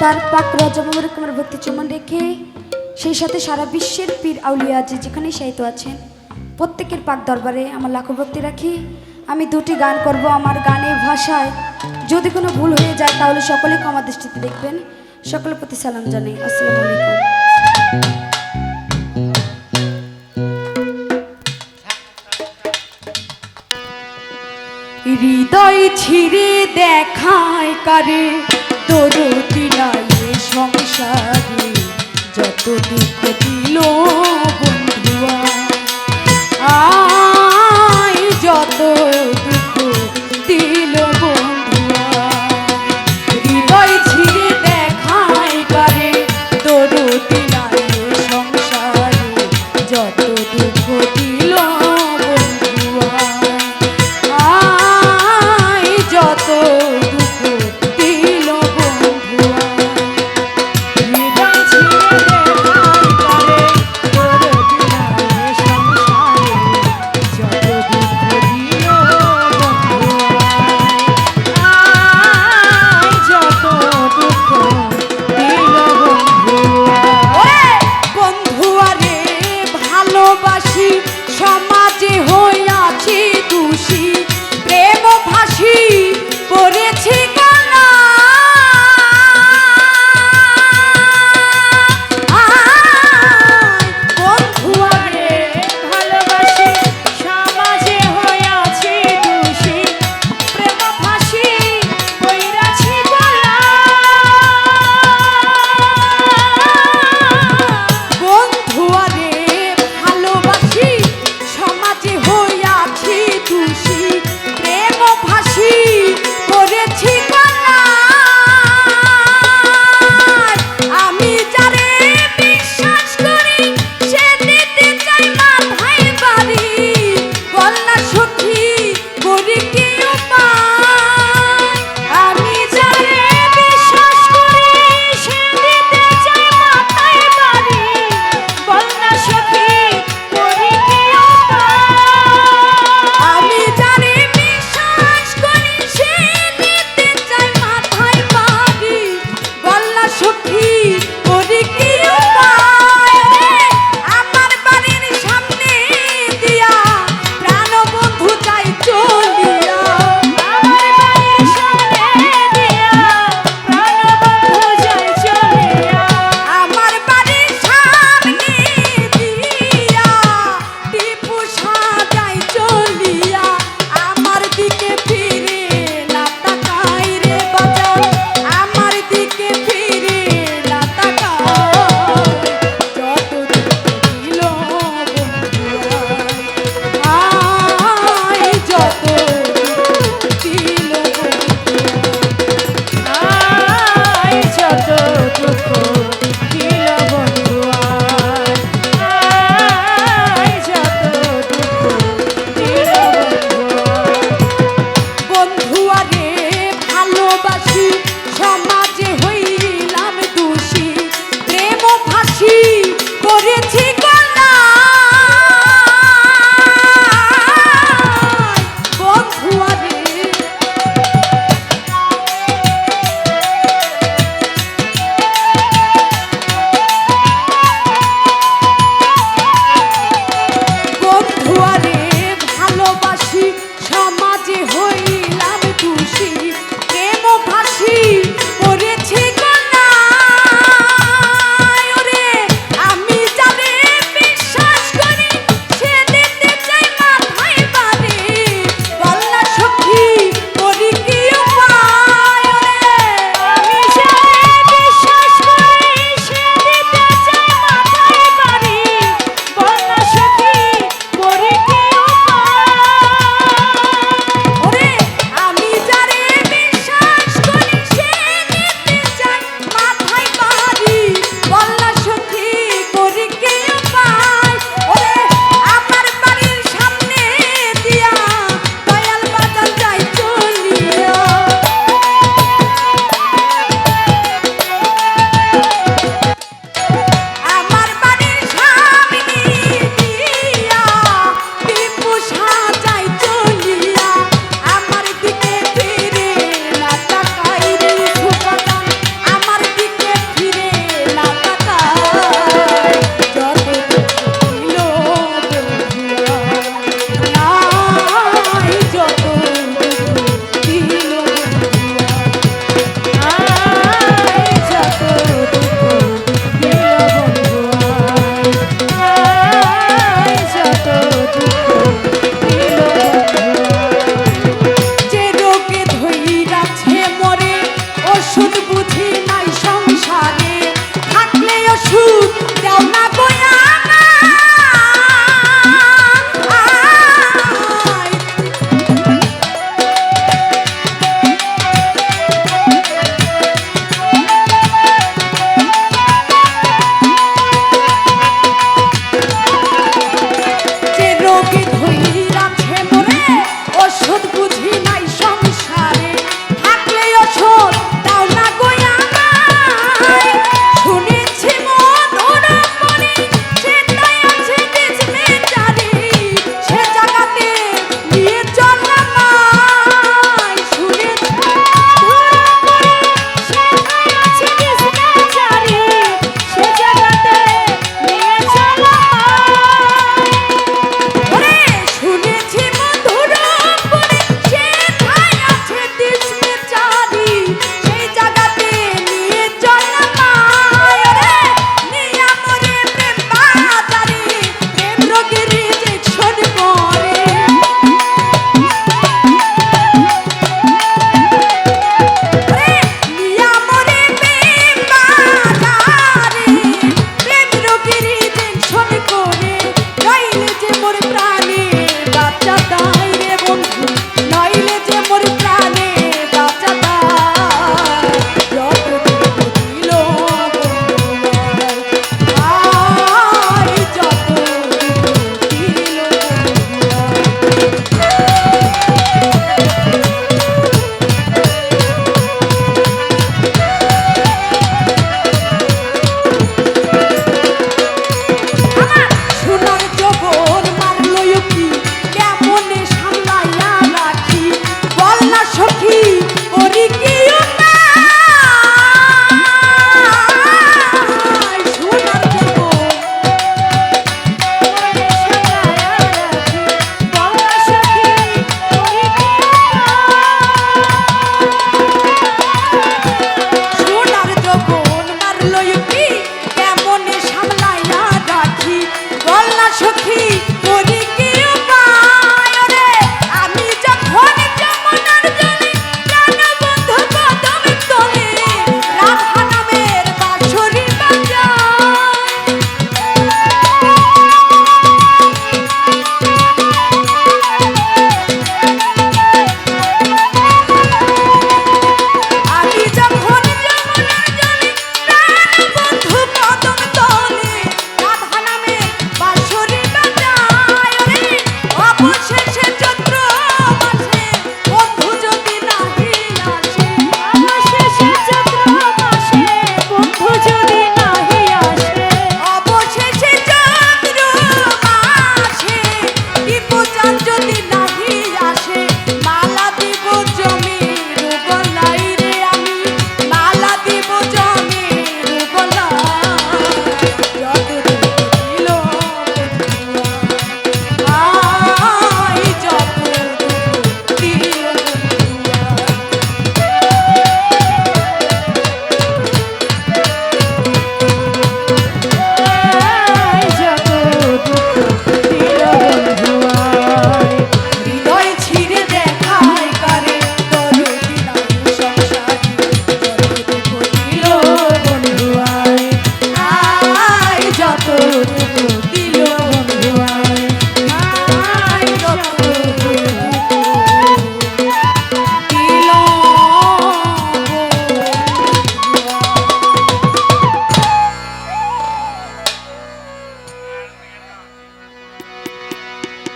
তার পাক রাজা মোবারকমের ভক্তি চুমন রেখে সেই সাথে সারা বিশ্বের পীর আউলিয়া যে যেখানে সাহিত্য আছেন, প্রত্যেকের পাক দরবারে আমার লাখো ভক্তি রাখি। আমি দুটি গান করব আমার গানের ভাষায়। যদি কোনো ভুল হয়ে যায় তাহলে সকলে ক্ষমা দৃষ্টিতে দেখবেন। সকলের প্রতি সালাম জানাই। আসসালামু হৃদয় ছিঁড়ে দেখায় কারে? তোর এ সংসারে যত Chucky.